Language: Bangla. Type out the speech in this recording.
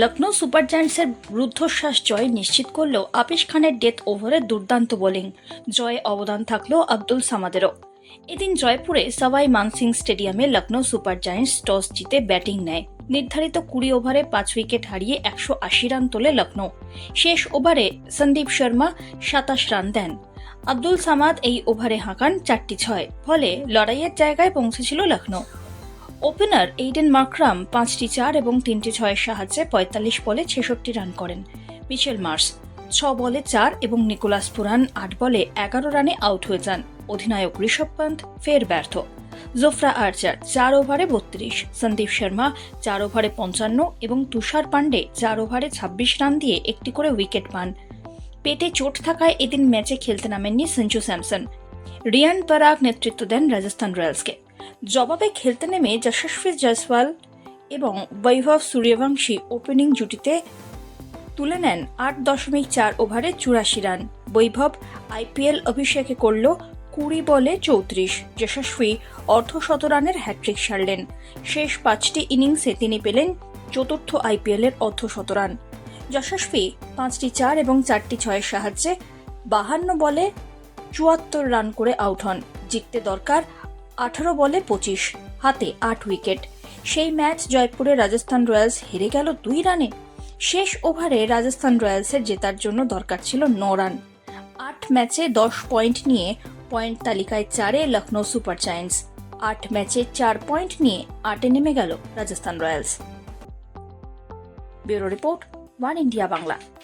লখনৌ সুপার জায়ান্টসের রুদ্ধশ্বাস জয় নিশ্চিত করলেও আপিস খানের ডেথ ওভারে দুর্দান্ত বোলিং। জয়ে অবদান থাকলেও আব্দুল সামাদেরও। এদিন জয়পুরে সবাই মানসিং স্টেডিয়ামে লখনৌ সুপার জায়ান্টস টস জিতে ব্যাটিং নেয়। নির্ধারিত কুড়ি ওভারে পাঁচ উইকেট হারিয়ে একশো আশি রান তোলে লখনৌ শেষ ওভারে সন্দীপ শর্মা সাতাশ রান দেন। আব্দুল সামাদ এই ওভারে হাঁকান চারটি ছয়। ফলে লড়াইয়ের জায়গায় পৌঁছেছিল লখনৌ ওপেনার এইডেন মার্করাম পাঁচটি চার এবং তিনটি ছয়ের সাহায্যে পঁয়তাল্লিশ বলে ছেষট্টি রান করেন। মিচেল মার্স ছ বলে চার এবং নিকোলাস পুরান আট বলে এগারো রানে আউট হয়ে যান। অধিনায়ক ঋষভ পান্ত ফের ব্যর্থ। জোফরা আর্চার চার ওভারে বত্রিশ। সন্দীপ শর্মা চার ওভারে পঞ্চান্ন এবং তুষার পাণ্ডে চার ওভারে ছাব্বিশ রান দিয়ে একটি করে উইকেট পান। পেটে চোট থাকায় এদিন ম্যাচে খেলতে নামেননি সঞ্জু স্যামসন। রিয়ান পরাগ নেতৃত্ব দেন রাজস্থান রয়্যালসকে। জবাবে খেলতে নেমে যশস্বী জয়সওয়াল এবং বৈভব সূর্যবংশী ওপেনিং জুটিতে তুলে নেন আট দশমিক চার ওভারে চুরাশি রান। বৈভব আইপিএল অভিষেকে করল কুড়ি বলে চৌত্রিশ। যশস্বী অর্ধশত রানের হ্যাট্রিক সারলেন। শেষ পাঁচটি ইনিংসে তিনি পেলেন চতুর্থ আইপিএলের অর্ধশত রান। যশস্বী পাঁচটি চার এবং চারটি ছয়ের সাহায্যে বাহান্ন বলে চুয়াত্তর রান করে আউট হন। জিততে দরকার আঠারো বলে পঁচিশ, হাতে আট উইকেট। সেই ম্যাচ জয়পুরে রাজস্থান রয়্যালস হেরে গেল দুই রানে। শেষ ওভারে রাজস্থান রয়্যালসের জেতার জন্য দরকার ছিল ন রান। আট ম্যাচে দশ পয়েন্ট নিয়ে পয়েন্ট তালিকায় চারে লখনৌ সুপার জায়ান্টস। আট ম্যাচে চার পয়েন্ট নিয়ে আটে নেমে গেল Rajasthan Royals. Bureau report, one India Bangla.